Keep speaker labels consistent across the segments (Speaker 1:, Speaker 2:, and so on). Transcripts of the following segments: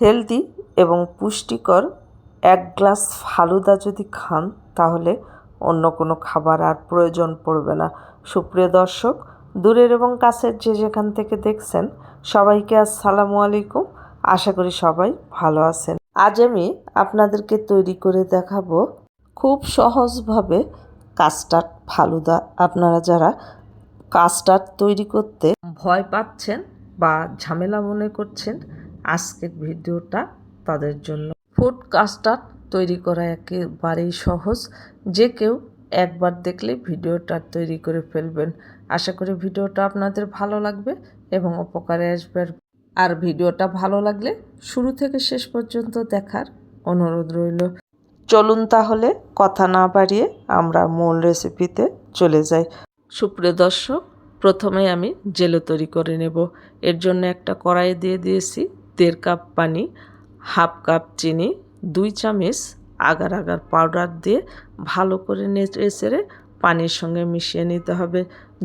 Speaker 1: Healthy এবং পুষ্টিকর এক গ্লাস ফালুদা যদি খান, তাহলে অন্য কোনো খাবার আর প্রয়োজন পড়বে না। সুপ্রিয় দর্শক, দূরের এবং কাছের যে যেখান থেকে দেখছেন, সবাইকে আসসালামু আলাইকুম। আশা করি সবাই ভালো আছেন। আজ আমি আপনাদেরকে তৈরি করে দেখাবো খুব সহজভাবে কাস্টার্ড ফালুদা। আপনারা যারা কাস্টার্ড তৈরি করতে ভয় পাচ্ছেন বা ঝামেলা মনে করছেন আজকের ভিডিওটা তাদের জন্য। ফুড কাস্টার্ড তৈরি করা একেবারেই সহজ। যে কেউ একবার দেখলে ভিডিওটা তৈরি করে ফেলবেন। আশা করি ভিডিওটা আপনাদের ভালো লাগবে এবং উপকারে আসবে। আর- ভিডিওটা ভালো লাগলে শুরু থেকে শেষ পর্যন্ত দেখার অনুরোধ রইল। চলুন তাহলে কথা না বাড়িয়ে আমরা মূল রেসিপিতে চলে যাই। সুপ্রিয় দর্শক প্রথমে আমি জেলো তৈরি করে নেব। এর জন্য একটা কড়াই দিয়ে দিয়েছি দেড় কাপ পানি, হাফ কাপ চিনি, দুই চামচ আগার আগার পাউডার দিয়ে ভালো করে নেড়ে চেড়ে পানির সঙ্গে মিশিয়ে নিতে হবে।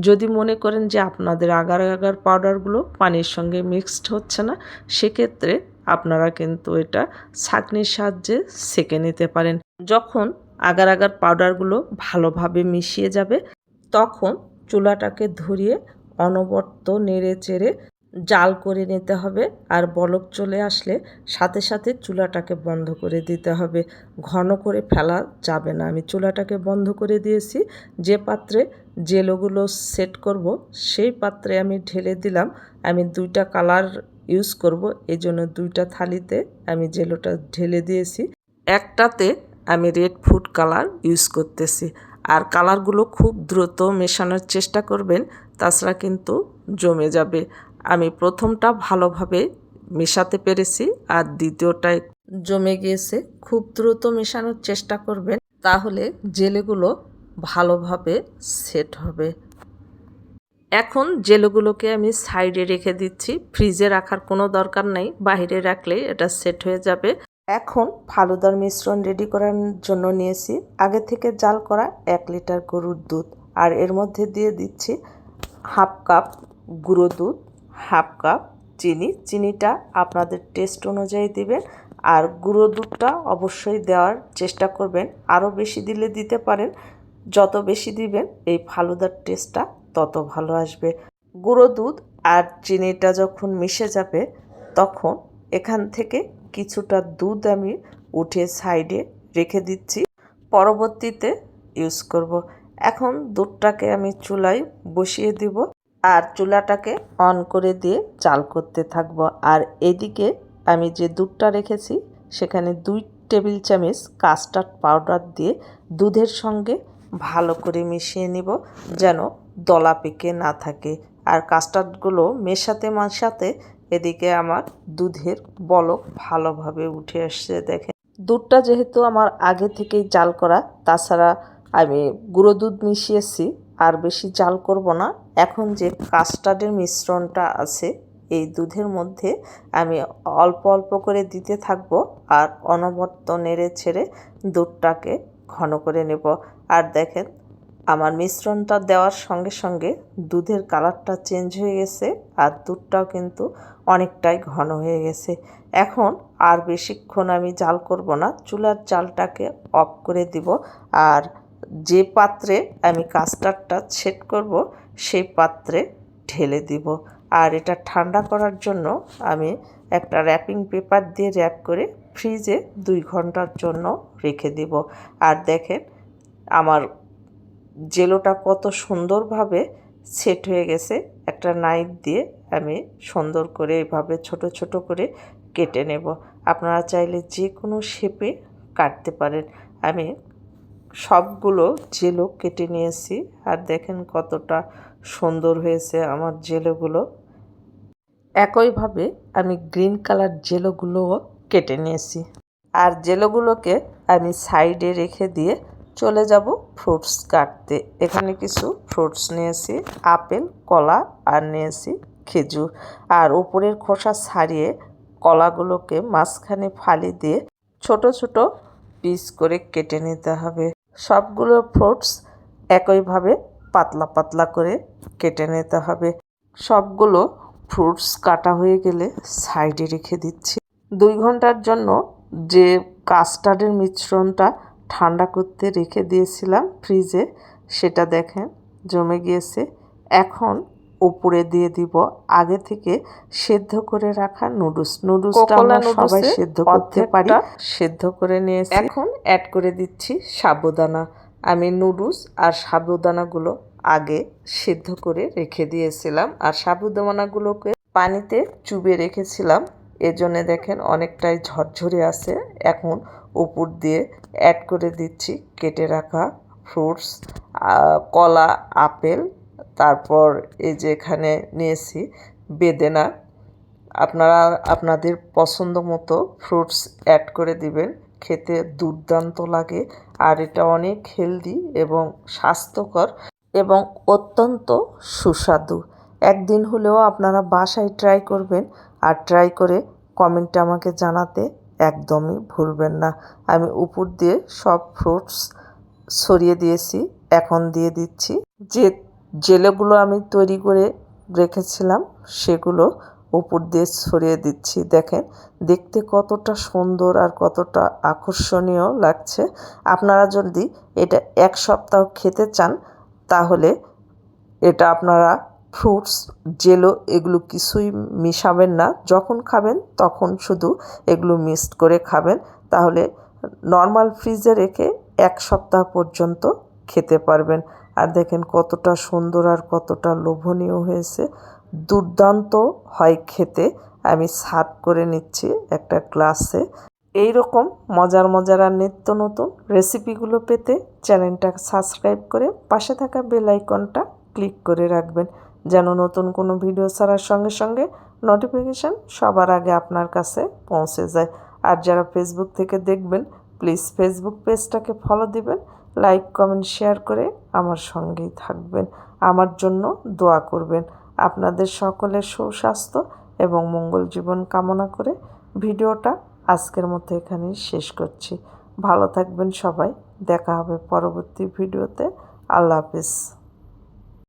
Speaker 1: যদি মনে করেন যে আপনাদের আগার আগার পাউডারগুলো পানির সঙ্গে মিক্সড হচ্ছে না, সেক্ষেত্রে আপনারা কিন্তু এটা ছাঁকনির সাহায্যে সেঁকে নিতে পারেন। যখন আগার আগার পাউডারগুলো ভালোভাবে মিশিয়ে যাবে, তখন চুলাটাকে ধরিয়ে অনবর্ত নেড়ে চেড়ে জাল করে নিতে হবে আর বলক চলে আসলে সাথে সাথে চুলাটাকে বন্ধ করে দিতে হবে। ঘন করে ফেলা যাবে না। আমি চুলাটাকে বন্ধ করে দিয়েছি। যে পাত্রে জেলোগুলো সেট করব, সেই পাত্রে আমি ঢেলে দিলাম। আমি দুইটা কালার ইউজ করব। এই জন্য দুইটা থালিতে আমি জেলোটা ঢেলে দিয়েছি, একটাতে আমি রেড ফুড কালার ইউজ করতেছি। আর কালারগুলো খুব দ্রুত মেশানোর চেষ্টা করবেন, তাছাড়া কিন্তু জমে যাবে। আমি প্রথমটা ভালোভাবে মেশাতে পেরেছি আর দ্বিতীয়টায় জমে গিয়েছে। খুব দ্রুত মেশানোর চেষ্টা করবেন, তাহলে জেলেগুলো ভালোভাবে সেট হবে। এখন জেলোগুলোকে আমি সাইডে রেখে দিচ্ছি। ফ্রিজে রাখার কোনো দরকার নাই, বাইরে রাখলেই এটা সেট হয়ে যাবে। এখন ফালুদার মিশ্রণ রেডি করার জন্য নিয়েছি। আগে থেকে জাল করা এক লিটার গরুর দুধ, আর এর মধ্যে দিয়ে দিচ্ছি হাফ কাপ গুঁড়ো দুধ। হাফ কাপ চিনি। চিনিটা আপনাদের টেস্ট অনুযায়ী দিবেন আর গুঁড়ো দুধটা অবশ্যই দেওয়ার চেষ্টা করবেন। আরও বেশি দিলে দিতে পারেন। যত বেশি দিবেন, এই ফালুদার টেস্টটা তত ভালো আসবে। গুঁড়ো দুধ আর চিনিটা যখন মিশে যাবে, তখন এখান থেকে কিছুটা দুধ আমি উঠে সাইডে রেখে দিচ্ছি। পরবর্তীতে ইউজ করব। এখন দুধটাকে আমি চুলায় বসিয়ে দিব। আর চুলাটাকে অন করে দিয়ে চাল করতে থাকব। আর এদিকে আমি যে দুধটা রেখেছি, সেখানে দুই টেবিল চামচ কাস্টার্ড পাউডার দিয়ে দুধের সঙ্গে ভালো করে মিশিয়ে নিব যেন দলা পেকে না থাকে। আর কাস্টার্ডগুলো মেশাতে মেশাতে এদিকে আমার দুধের বলক ভালোভাবে উঠে আসছে, দেখেন। দুধটা যেহেতু আমার আগে থেকেই জাল করা, তাছাড়া আমি গুঁড়ো দুধ মিশিয়েছি আর বেশি জাল করব না। এখন যে কাস্টার্ডের মিশ্রণটা আছে, এই দুধের মধ্যে আমি অল্প অল্প করে দিতে থাকব আর অনবর্ত নেড়ে ছেড়ে দুধটাকে ঘন করে নেব। আর দেখেন, আমার মিশ্রণটা দেওয়ার সঙ্গে সঙ্গে দুধের কালারটা চেঞ্জ হয়ে গেছে আর দুধটাও কিন্তু অনেকটাই ঘন হয়ে গেছে। এখন আর বেশিক্ষণ আমি জাল করব না, চুলার জালটাকে অফ করে দিব। আর যে পাত্রে আমি কাস্টার্ডটা সেট করব, সেই পাত্রে ঢেলে দিব। আর এটা ঠান্ডা করার জন্য আমি একটা র্যাপিং পেপার দিয়ে র্যাপ করে ফ্রিজে দুই ঘণ্টার জন্য রেখে দিব। আর দেখেন, আমার জেলোটা কত সুন্দরভাবে সেট হয়ে গেছে। একটা নাইফ দিয়ে আমি সুন্দর করে এভাবে ছোট ছোট করে কেটে নেব। আপনারা চাইলে যে কোনো শেপে কাটতে পারেন। আমি সবগুলো জেলো কেটে নিয়েছি। আর দেখেন কতটা সুন্দর হয়েছে আমার জেলোগুলো। একইভাবে আমি গ্রিন কালার জেলোগুলোও কেটে নিয়েছি। আর জেলোগুলোকে আমি সাইডে রেখে দিয়ে চলে যাব ফ্রুটস কাটতে। এখানে কিছু ফ্রুটস নিয়েছি, আপেল, কলা আর নিয়েছি খেজুর। আর উপরের খোসা ছাড়িয়ে কলাগুলোকে মাঝখানে ফালি দিয়ে ছোট ছোট পিস করে কেটে নিতে হবে। সবগুলো ফ্রুটস একইভাবে পাতলা পাতলা করে কেটে নিতে হবে। সবগুলো ফ্রুটস কাটা হয়ে গেলে সাইডে রেখে দিচ্ছি। দুই ঘণ্টার জন্য যে কাস্টার্ডের মিশ্রণটা ঠান্ডা করতে রেখে দিয়েছিলাম ফ্রিজে, সেটা দেখেন জমে গিয়েছে। এখন উপরে দিয়ে দিব। আগে থেকে সেদ্ধ করে রাখা নুডলস। নুডলসটা আমরা সবাই সেদ্ধ করতে পারি। সেদ্ধ করে নিয়েছি। এখন অ্যাড করে দিচ্ছি সাবুদানা। আমি নুডলস আর সাবুদানাগুলো আগে সেদ্ধ করে রেখে দিয়েছিলাম। আর সাবুদানাগুলোকে পানিতে চুবে রেখেছিলাম। এজন্য দেখেন অনেকটাই ঝরঝরে আছে। এখন উপর দিয়ে অ্যাড করে দিচ্ছি কেটে রাখা ফ্রুটস কলা আপেল তারপর এই যে এখানে নিয়েছি বেদেনা। আপনারা আপনাদের পছন্দ মতো ফ্রুটস অ্যাড করে দিবেন। খেতে দুর্দান্ত লাগে আর এটা অনেক হেলদি এবং স্বাস্থ্যকর এবং অত্যন্ত সুস্বাদু। একদিন হলেও আপনারা বাসায় ট্রাই করবেন আর ট্রাই করে কমেন্টে আমাকে জানাতে একদমই ভুলবেন না। আমি উপর দিয়ে সব ফ্রুটস ছড়িয়ে দিয়েছি, এখন দিয়ে দিচ্ছি। যে জেলেগুলো আমি তৈরি করে রেখেছিলাম, সেগুলো উপর দিয়ে ছড়িয়ে দিচ্ছি। দেখেন, দেখতে কতটা সুন্দর আর কতটা আকর্ষণীয় লাগছে। আপনারা যদি এটা এক সপ্তাহ খেতে চান, তাহলে এটা আপনারা ফ্রুটস, জেলো এগুলো কিছুই মিশাবেন না। যখন খাবেন, তখন শুধু এগুলো মিক্সড করে খাবেন। তাহলে নর্মাল ফ্রিজে রেখে এক সপ্তাহ পর্যন্ত খেতে পারবেন। আর দেখেন কতটা সুন্দর আর কতটা লোভনীয় হয়েছে। দুর্দান্ত হয় খেতে। আমি সার্ভ করে নিচ্ছি একটা গ্লাসে এই রকম মজার মজার আর নিত্য নতুন রেসিপিগুলো পেতে চ্যানেলটা সাবস্ক্রাইব করে পাশে থাকা বেল আইকনটা ক্লিক করে রাখবেন, যেন নতুন কোনো ভিডিও ছাড়ার সঙ্গে সঙ্গে নোটিফিকেশান সবার আগে আপনার কাছে পৌঁছে যায়। আর যারা ফেসবুক থেকে দেখবেন প্লিজ ফেসবুক পেজটাকে ফলো দিবেন লাইক, কমেন্ট, শেয়ার করে আমার সঙ্গেই থাকবেন। আমার জন্য দোয়া করবেন। আপনাদের সকলের সুস্বাস্থ্য এবং মঙ্গল জীবন কামনা করে ভিডিওটা আজকের মতো এখানেই শেষ করছি। ভালো থাকবেন সবাই। দেখা হবে পরবর্তী ভিডিওতে। আল্লাহ হাফিজ।